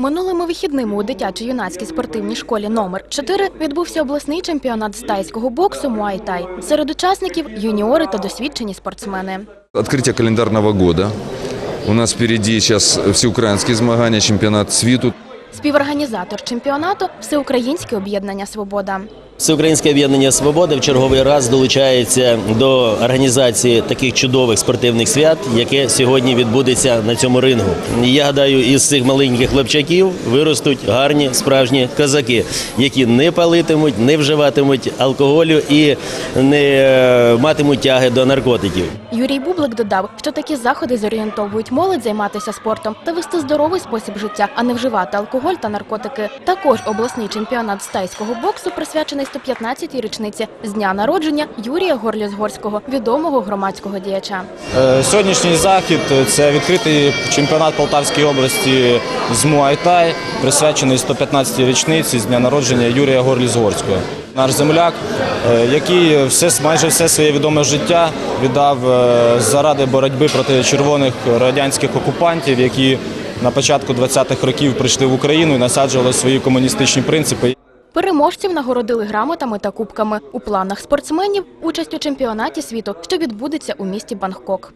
Минулими вихідними у дитячо-юнацькій спортивній школі номер 4 відбувся обласний чемпіонат з тайського боксу Муай-Тай. Серед учасників юніори та досвідчені спортсмени. Відкриття календарного года. У нас впереді зараз всеукраїнські змагання, чемпіонат світу. Співорганізатор чемпіонату Всеукраїнське об'єднання Свобода. Всеукраїнське об'єднання Свобода в черговий раз долучається до організації таких чудових спортивних свят, яке сьогодні відбудеться на цьому рингу. Я гадаю, із цих маленьких хлопчаків виростуть гарні справжні козаки, які не палитимуть, не вживатимуть алкоголю і не е, матимуть тяги до наркотиків. Юрій Бублик додав, що такі заходи зорієнтовують молодь займатися спортом та вести здоровий спосіб життя, а не вживати алкоголь та наркотики. Також обласний чемпіонат з тайського боксу присвячений 115-й річниці з дня народження Юрія Горлізгорського, відомого громадського діяча. Е, Сьогоднішній захід це відкритий чемпіонат Полтавської області з Муайтай, присвячений 115-й річниці з дня народження Юрія Горлізгорського. Наш земляк, е, який все майже все своє відоме життя віддав е, заради боротьби проти червоних радянських окупантів, які на початку 20-х років прийшли в Україну і насаджували свої комуністичні принципи. Переможців нагородили грамотами та кубками. У планах спортсменів участь у чемпіонаті світу, що відбудеться у місті Бангкок.